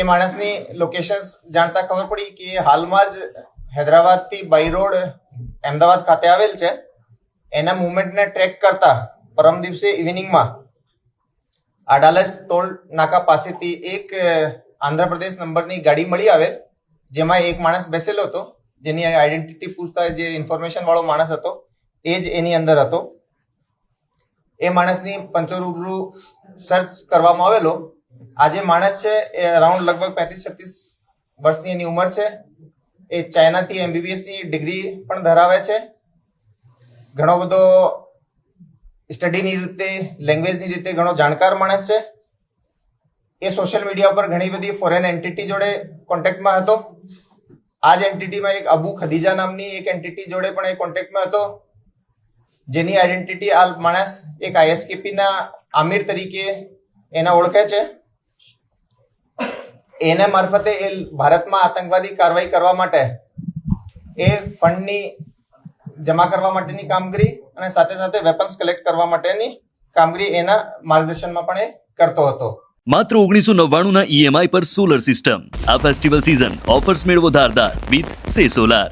એ માણસની લોકેશન જાણતા ખબર પડી કે હાલમાં જ હૈદરાબાદથી બાય રોડ અમદાવાદ ખાતે આવેલ છે. એના મુવમેન્ટને ટ્રેક કરતા પરમ દિવસે ઇવનિંગમાં આડાલજ ટોલ નાકા પાસેથી એક આંધ્રપ્રદેશ નંબરની ગાડી મળી આવે જેમાં એક માણસ બેસેલો હતો. જેની આઈડેન્ટિટી પૂછતા જે ઇન્ફોર્મેશન વાળો માણસ હતો, એ જ એની અંદર હતો. એ માણસની પંચો રૂબરૂ સર્ચ કરવામાં આવેલો. આ જે માણસ છે, એ અરાઉન્ડ લગભગ પેંત્રીસ છત્રીસ વર્ષની એની ઉંમર છે. એ ચાઇનાથી એમબીબીએસની ડિગ્રી પણ ધરાવે છે. ઘણો બધો સ્ટડીની રીતે, લેંગ્વેજની રીતે ઘણો જાણકાર માણસ છે. એ સોશિયલ મીડિયા ઉપર ઘણી બધી ફોરેન એન્ટિટી જોડે કોન્ટેક્ટમાં હતો. આ જ એન્ટિટીમાં એક અબુ ખદીજા નામની એક એન્ટિટી જોડે પણ એ કોન્ટેક્ટમાં હતો. જેની આઈડેન્ટિટી આ માણસ એક આઈએસકેપીના આમિર તરીકે એને ઓળખે છે. એને મારફતે એ ભારતમાં આતંકવાદી કાર્યવાહી કરવા માટે એ ફંડની જમા કરવા માટેની કામગીરી અને સાથે સાથે વેપન્સ કલેક્ટ કરવા માટેની કામગીરી એના માર્ગદર્શનમાં પણ એ કરતો હતો. માત્ર ઓગણીસો નવ્વાણુંના ઈએમઆઈ પર સોલર સિસ્ટમ આ ફેસ્ટિવલ સિઝન ઓફર્સ મેળવો ધારદાર વિથ સે સોલાર